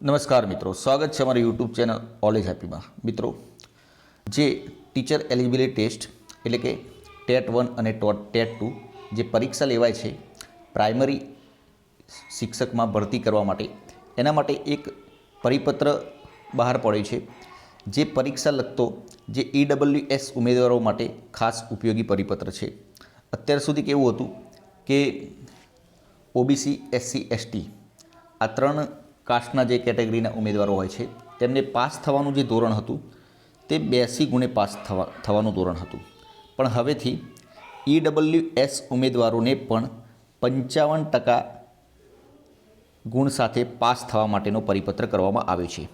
નમસ્કાર મિત્રો, સ્વાગત છે અમારી યુટ્યુબ ચેનલ ઓલેજ હેપીમાં મિત્રો, જે ટીચર એલિજિબિલિટી ટેસ્ટ એટલે કે ટેટ વન અને ટોટ, ટેટ ટુ, જે પરીક્ષા લેવાય છે, પ્રાઇમરી શિક્ષકમાં ભરતી કરવા માટે, એના માટે એક પરિપત્ર બહાર પડ્યો છે, જે પરીક્ષા લગતો જે ઈડબલ્યુ એસ ઉમેદવારો માટે ખાસ ઉપયોગી પરિપત્ર છે. અત્યાર સુધી કેવું હતું કે ઓબીસી એસસી એસટી આ ત્રણ કાસ્ટના જે કેટેગરીના ઉમેદવારો હોય છે, તેમને પાસ થવાનું જે ધોરણ હતું, તે બ્યાસી ગુણે પાસ થવા, થવાનું ધોરણ હતું. પણ હવેથી ઈડબલ્યુ એસ ઉમેદવારોને પણ પંચાવન ટકા ગુણ સાથે પાસ થવા માટેનો પરિપત્ર કરવામાં આવ્યો છે.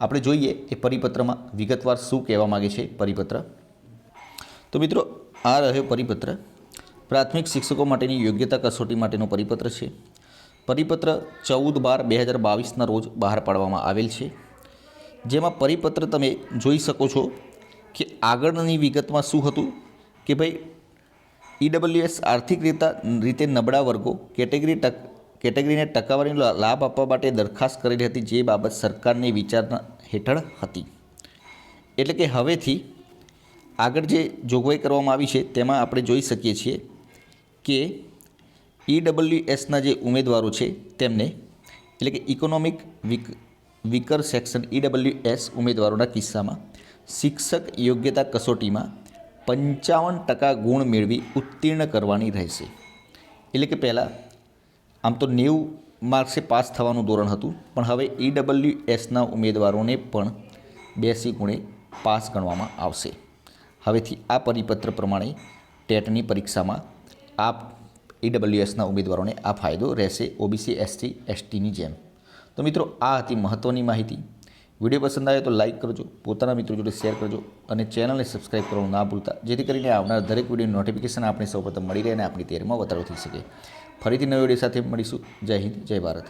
આપણે જોઈએ એ પરિપત્રમાં વિગતવાર શું કહેવા માગે છે પરિપત્ર. તો મિત્રો, આ રહ્યો પરિપત્ર. પ્રાથમિક શિક્ષકો માટેની યોગ્યતા કસોટી માટેનો પરિપત્ર છે. પરિપત્ર ચૌદ બાર બે હજાર બાવીસના રોજ બહાર પાડવામાં આવેલ છે. જેમાં પરિપત્ર તમે જોઈ શકો છો કે આગળની વિગતમાં શું હતું કે ભાઈ ઈડબ્લ્યુએસ આર્થિક રીતે રીતે નબળા વર્ગો કેટેગરી ટક, કેટેગરીને ટકાવારીનો લાભ આપવા માટે દરખાસ્ત કરેલી હતી જે બાબત સરકારની વિચારણા હેઠળ હતી. એટલે કે હવેથી આગળ જે જોગવાઈ કરવામાં આવી છે તેમાં આપણે જોઈ શકીએ છીએ કે ઈડબ્લ્યુએસના જે ઉમેદવારો છે તેમને, એટલે કે economic weak, weaker section E W S ઉમેદવારોના કિસ્સામાં શિક્ષક યોગ્યતા કસોટીમાં પંચાવન ટકા ગુણ મેળવી ઉત્તીર્ણ કરવાની રહેશે. એટલે કે પહેલાં, આમ તો નેવું માર્ક્સે પાસ થવાનું ધોરણ હતું, પણ હવે ઈડબલ્યુ એસના ઉમેદવારોને પણ બેસી ગુણે પાસ ગણવામાં આવશે. હવેથી આ પરિપત્ર પ્રમાણે ટેટની પરીક્ષામાં આ ઈડબ્લ્યુએસના ઉમેદવારોને આ ફાયદો રહેશે ઓબીસી એસટી એસટીની જેમ. તો મિત્રો, આ હતી મહત્ત્વની માહિતી. વીડિયો પસંદ આવે તો લાઇક કરજો, પોતાના મિત્રો જોડે શેર કરજો અને ચેનલને સબસ્ક્રાઇબ કરવાનું ના ભૂલતા, જેથી કરીને આવનાર દરેક વીડિયો નોટિફિકેશન આપણે સૌપ્રથમ મળી રહે અને આપણી તૈયારીમાં વધારો થઈ શકે. ફરીથી નવી વીડિયો સાથે મળીશું. જય હિન્દ, જય ભારત.